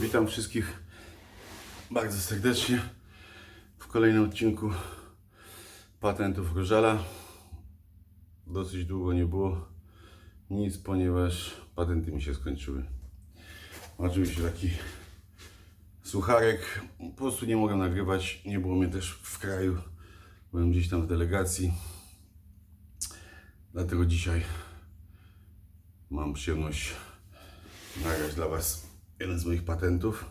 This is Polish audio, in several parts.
Witam wszystkich bardzo serdecznie w kolejnym odcinku patentów Rożala. Dosyć długo nie było nic, ponieważ patenty mi się skończyły. Oczywiście taki sucharek, po prostu nie mogłem nagrywać, nie było mnie też w kraju, byłem gdzieś tam w delegacji. Dlatego dzisiaj mam przyjemność nagrać dla Was jeden z moich patentów.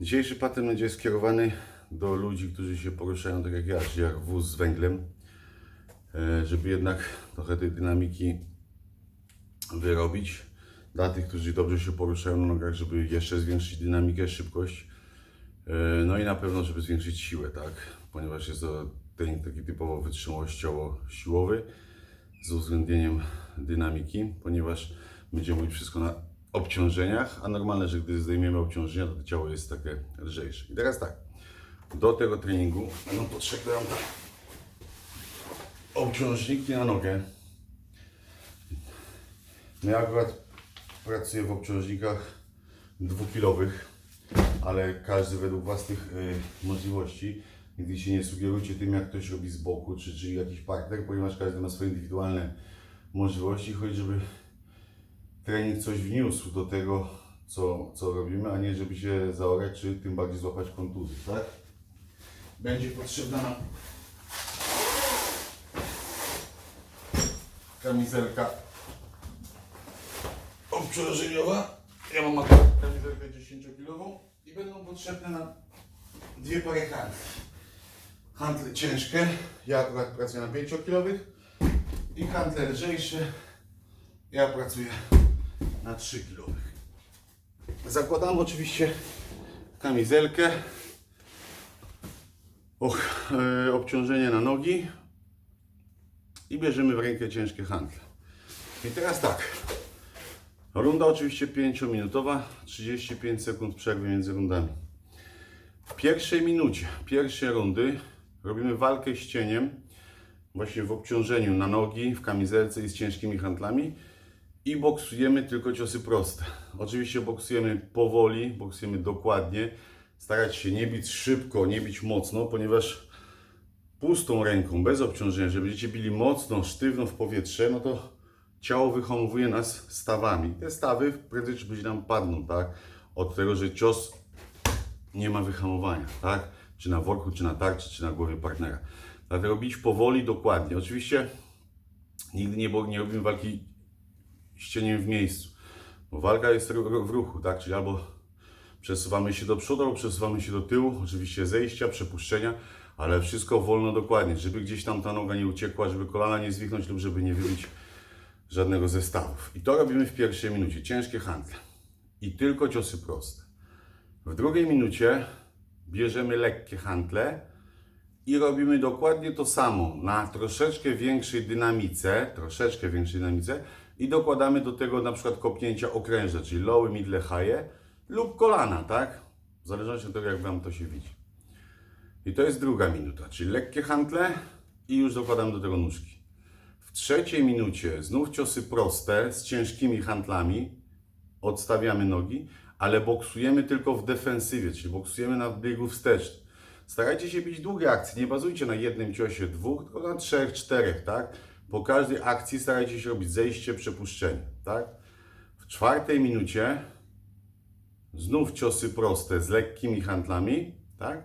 Dzisiejszy patent będzie skierowany do ludzi, którzy się poruszają tak jak ja, czyli jak wóz z węglem, e, żeby jednak trochę tej dynamiki wyrobić. Dla tych, którzy dobrze się poruszają na nogach, żeby jeszcze zwiększyć dynamikę, szybkość. E, No i na pewno, żeby zwiększyć siłę, tak? Ponieważ jest to trening taki typowo wytrzymałościowo-siłowy z uwzględnieniem dynamiki, ponieważ będziemy mówić wszystko na obciążeniach, a normalne, że gdy zdejmiemy obciążenia, to, ciało jest takie lżejsze. I teraz tak, do tego treningu będą potrzebne tak obciążniki na nogę. No ja akurat pracuję w obciążnikach dwukilowych, ale każdy według własnych y, możliwości. Nigdy się nie sugerujcie tym, jak ktoś robi z boku, czy, czy jakiś partner, ponieważ każdy ma swoje indywidualne możliwości. Chodzi, żeby trening coś wniósł do tego, co, co robimy, a nie żeby się zaorać, czy tym bardziej złapać kontuzję, tak? Będzie potrzebna nam kamizelka obciążeniowa. Ja mam kamizelkę 10-kilową i będą potrzebne nam dwie pary handli. Handle ciężkie, ja akurat pracuję na 5-kilowych i handle lżejsze, ja pracuję na 3-kilowych. Zakładam oczywiście kamizelkę, och, e, obciążenie na nogi i bierzemy w rękę ciężkie handle. I teraz tak, runda oczywiście 5-minutowa, 35 sekund przerwy między rundami. W pierwszej minucie, pierwszej rundy robimy walkę z cieniem, właśnie w obciążeniu na nogi, w kamizelce i z ciężkimi handlami i boksujemy tylko ciosy proste. Oczywiście boksujemy powoli, boksujemy dokładnie, starać się nie bić szybko, nie bić mocno, ponieważ pustą ręką, bez obciążenia, że będziecie bili mocno, sztywno w powietrze, no to ciało wyhamowuje nas stawami. Te stawy prędzej czy później nam padną, tak? Od tego, że cios nie ma wyhamowania, tak? Czy na worku, czy na tarczy, czy na głowie partnera. Dlatego bić powoli, dokładnie. Oczywiście nigdy nie, nie robimy walki z cieniem w miejscu, bo walka jest w ruchu, tak? Czyli albo przesuwamy się do przodu, albo przesuwamy się do tyłu, oczywiście zejścia, przepuszczenia, ale wszystko wolno, dokładnie, żeby gdzieś tam ta noga nie uciekła, żeby kolana nie zwichnąć lub żeby nie wybić żadnego ze stawów. I to robimy w pierwszej minucie, ciężkie handle i tylko ciosy proste. W drugiej minucie bierzemy lekkie hantle i robimy dokładnie to samo na troszeczkę większej dynamice, troszeczkę większej dynamice i dokładamy do tego na przykład kopnięcia okrężne, czyli lowy, middle, high lub kolana, tak? W zależności od tego, jak Wam to się widzi. I to jest druga minuta, czyli lekkie hantle i już dokładamy do tego nóżki. W trzeciej minucie znów ciosy proste z ciężkimi handlami, odstawiamy nogi, ale boksujemy tylko w defensywie, czyli boksujemy na biegu wstecznym. Starajcie się bić długie akcje, nie bazujcie na jednym ciosie dwóch, tylko na trzech, czterech, tak? Po każdej akcji starajcie się robić zejście, przepuszczenie, tak? W czwartej minucie znów ciosy proste z lekkimi handlami, tak?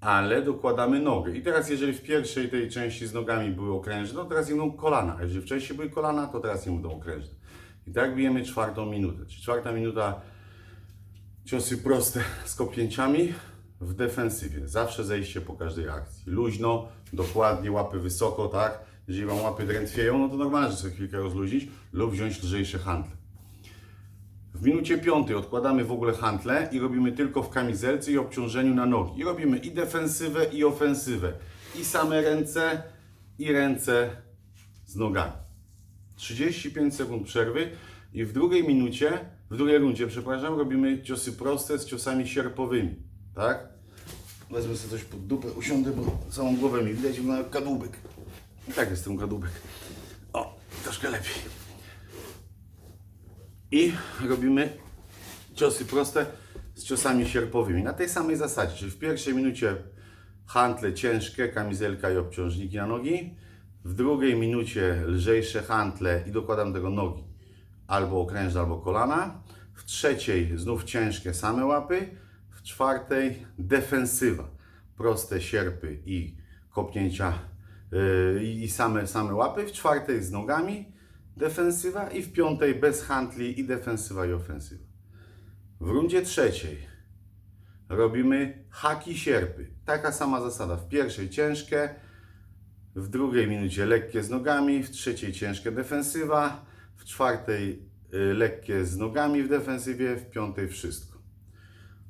Ale dokładamy nogę. I teraz, jeżeli w pierwszej tej części z nogami były okrężne, to teraz idą kolana. A jeżeli wcześniej były kolana, to teraz im będą okrężne. I tak bijemy czwartą minutę. Czyli czwarta minuta ciosy proste z kopnięciami w defensywie. Zawsze zejście po każdej akcji. Luźno, dokładnie, łapy wysoko, tak? Jeżeli Wam łapy drętwieją, no to normalne, że sobie chwilkę rozluźnić lub wziąć lżejsze handle. W minucie piątej odkładamy w ogóle hantle i robimy tylko w kamizelce i obciążeniu na nogi. I robimy i defensywę, i ofensywę. I same ręce, i ręce z nogami. 35 sekund przerwy i w drugiej minucie, w drugiej rundzie, przepraszam, robimy ciosy proste z ciosami sierpowymi, tak? Wezmę sobie coś pod dupę, usiądę, bo całą głowę mi widać, na kadłubek. I tak jest ten kadłubek. O, troszkę lepiej. I robimy ciosy proste z ciosami sierpowymi. Na tej samej zasadzie, czyli w pierwszej minucie hantle ciężkie, kamizelka i obciążniki na nogi. W drugiej minucie lżejsze hantle i dokładam do tego nogi. Albo okrężne, albo kolana. W trzeciej znów ciężkie same łapy. W czwartej defensywa. Proste sierpy i kopnięcia i same, same łapy. W czwartej z nogami defensywa i w piątej bez handli i defensywa i ofensywa. W rundzie trzeciej robimy haki sierpy. Taka sama zasada. W pierwszej ciężkie, w drugiej minucie lekkie z nogami, w trzeciej ciężkie defensywa, w czwartej y, lekkie z nogami w defensywie, w piątej wszystko.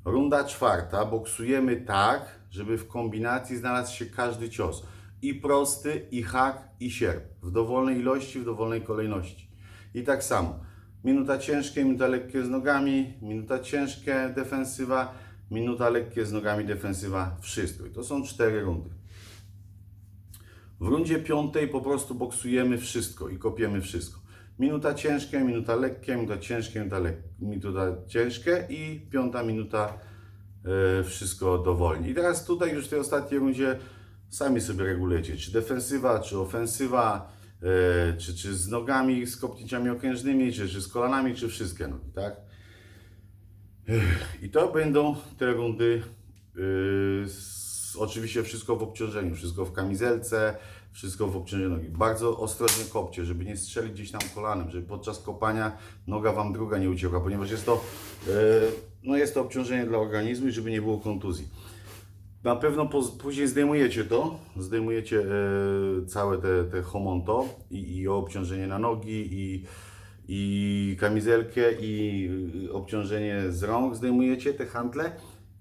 Runda czwarta. Boksujemy tak, żeby w kombinacji znalazł się każdy cios. I prosty, i hak, i sierp. W dowolnej ilości, w dowolnej kolejności. I tak samo. Minuta ciężkie, minuta lekkie z nogami, minuta ciężkie, defensywa, minuta lekkie z nogami, defensywa, wszystko. I to są cztery rundy. W rundzie piątej po prostu boksujemy wszystko i kopiemy wszystko. Minuta ciężkie, minuta lekkie, minuta ciężkie, minuta, minuta ciężkie i piąta minuta e, wszystko dowolnie. I teraz tutaj już w tej ostatniej rundzie sami sobie regulujecie, czy defensywa, czy ofensywa, e, czy, czy z nogami, z kopnięciami okrężnymi, czy, czy z kolanami, czy wszystkie nogi, tak? I to będą te rundy. Yy, z, oczywiście wszystko w obciążeniu, wszystko w kamizelce, wszystko w obciążeniu nogi. Bardzo ostrożnie kopcie, żeby nie strzelić gdzieś tam kolanem, żeby podczas kopania noga Wam druga nie uciekła, ponieważ jest to, yy, no jest to obciążenie dla organizmu i żeby nie było kontuzji. Na pewno później zdejmujecie to, zdejmujecie e, całe te, te homonto i, i obciążenie na nogi i, i kamizelkę i obciążenie z rąk, zdejmujecie te handle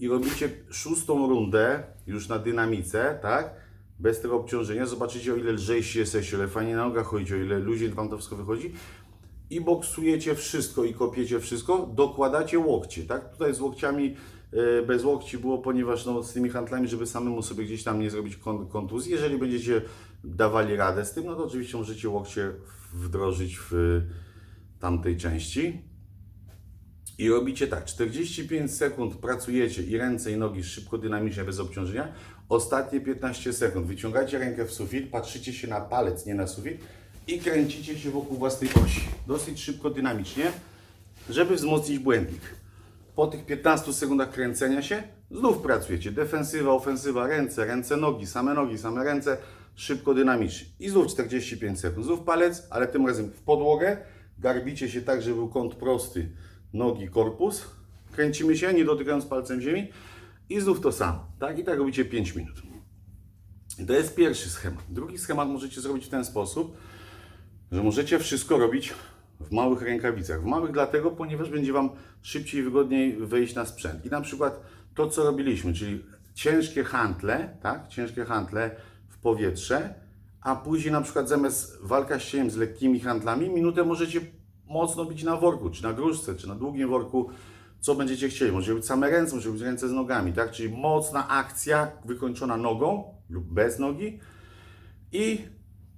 i robicie szóstą rundę już na dynamice, tak? Bez tego obciążenia. Zobaczycie o ile lżejsi jesteście, o ile fajnie na nogach chodzicie, o ile luźniej Wam to wszystko wychodzi i boksujecie wszystko i kopiecie wszystko, dokładacie łokcie, tak? Tutaj z łokciami e, bez łokci było, ponieważ no, z tymi handlami, żeby samemu sobie gdzieś tam nie zrobić kon- kontuzji. Jeżeli będziecie dawali radę z tym, no to oczywiście możecie łokcie wdrożyć w tamtej części. I robicie tak, 45 sekund pracujecie i ręce i nogi szybko, dynamicznie, bez obciążenia. Ostatnie 15 sekund wyciągacie rękę w sufit, patrzycie się na palec, nie na sufit i kręcicie się wokół własnej osi. Dosyć szybko, dynamicznie, żeby wzmocnić błędnik. Po tych 15 sekundach kręcenia się znów pracujecie. Defensywa, ofensywa, ręce, ręce, nogi, same nogi, same ręce, szybko, dynamicznie. I znów 45 sekund. Znów palec, ale tym razem w podłogę. Garbicie się tak, żeby był kąt prosty. Nogi, korpus. Kręcimy się, nie dotykając palcem ziemi. I znów to samo. Tak? I tak robicie 5 minut. To jest pierwszy schemat. Drugi schemat możecie zrobić w ten sposób, że możecie wszystko robić w małych rękawicach. W małych dlatego, ponieważ będzie Wam szybciej i wygodniej wejść na sprzęt. I na przykład to, co robiliśmy, czyli ciężkie hantle, tak? Ciężkie hantle w powietrze, a później na przykład zamiast walka z cieniem z lekkimi handlami, minutę możecie mocno bić na worku, czy na gruszce, czy na długim worku, co będziecie chcieli. Może być same ręce, może być ręce z nogami, tak? Czyli mocna akcja wykończona nogą lub bez nogi, i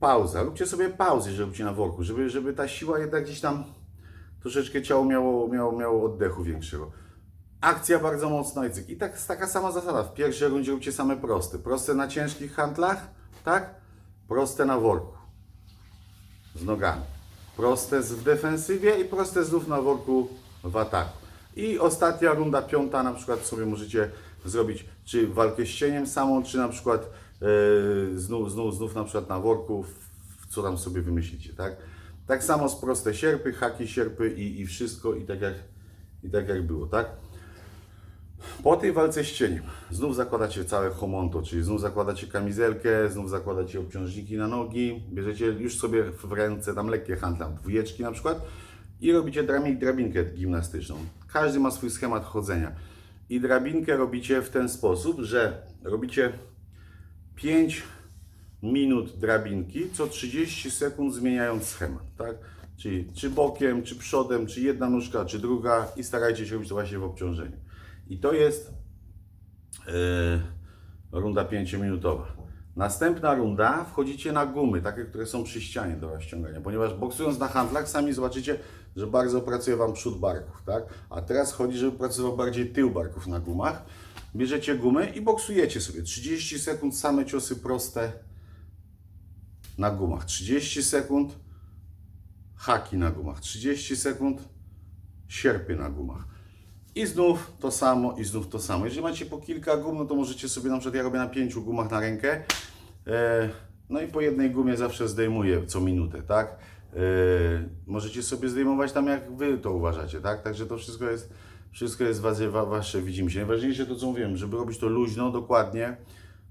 pauza. Róbcie sobie pauzy, że robicie na worku, żeby, żeby ta siła jednak gdzieś tam troszeczkę ciało miało, miało, miało oddechu większego. Akcja bardzo mocna i tak, taka sama zasada. W pierwszej rundzie róbcie same proste. Proste na ciężkich handlach, tak? Proste na worku. Z nogami. Proste w defensywie i proste znów na worku w ataku. I ostatnia runda, piąta na przykład sobie możecie zrobić czy walkę z cieniem samą, czy na przykład znów, znów, znów na przykład na worku, co tam sobie wymyślicie, tak? Tak samo z proste sierpy, haki sierpy i, i wszystko i tak, jak, i tak jak było, tak? Po tej walce z cieniem znów zakładacie całe homonto, czyli znów zakładacie kamizelkę, znów zakładacie obciążniki na nogi, bierzecie już sobie w ręce tam lekkie handle, dwójeczki na przykład i robicie drabin- drabinkę gimnastyczną. Każdy ma swój schemat chodzenia. I drabinkę robicie w ten sposób, że robicie 5 minut drabinki, co 30 sekund zmieniając schemat, tak? Czyli czy bokiem, czy przodem, czy jedna nóżka, czy druga i starajcie się robić to właśnie w obciążeniu. I to jest e, runda 5-minutowa. Następna runda wchodzicie na gumy, takie, które są przy ścianie do rozciągania, ponieważ boksując na handlach sami zobaczycie, że bardzo pracuje Wam przód barków, tak? A teraz chodzi, żeby pracował bardziej tył barków na gumach. Bierzecie gumy i boksujecie sobie 30 sekund same ciosy proste na gumach. 30 sekund haki na gumach. 30 sekund sierpy na gumach. I znów to samo, i znów to samo. Jeżeli macie po kilka gum, no to możecie sobie, na przykład ja robię na pięciu gumach na rękę. E, no i po jednej gumie zawsze zdejmuję co minutę, tak? E, możecie sobie zdejmować tam jak wy to uważacie, tak? Także to wszystko jest, wszystko jest wasze, wa- wasze widzimy się. Najważniejsze to co mówiłem, żeby robić to luźno, dokładnie,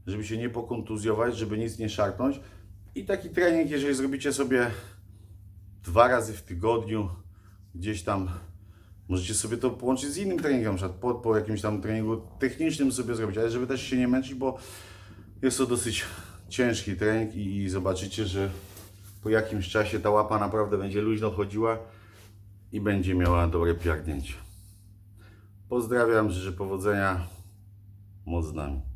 żeby się nie pokontuzjować, żeby nic nie szarpnąć. I taki trening, jeżeli zrobicie sobie dwa razy w tygodniu, gdzieś tam Możecie sobie to połączyć z innym treningiem, na po, po jakimś tam treningu technicznym sobie zrobić, ale żeby też się nie męczyć, bo jest to dosyć ciężki trening i, i zobaczycie, że po jakimś czasie ta łapa naprawdę będzie luźno chodziła i będzie miała dobre piardnięcie. Pozdrawiam, życzę powodzenia. Moc z nami.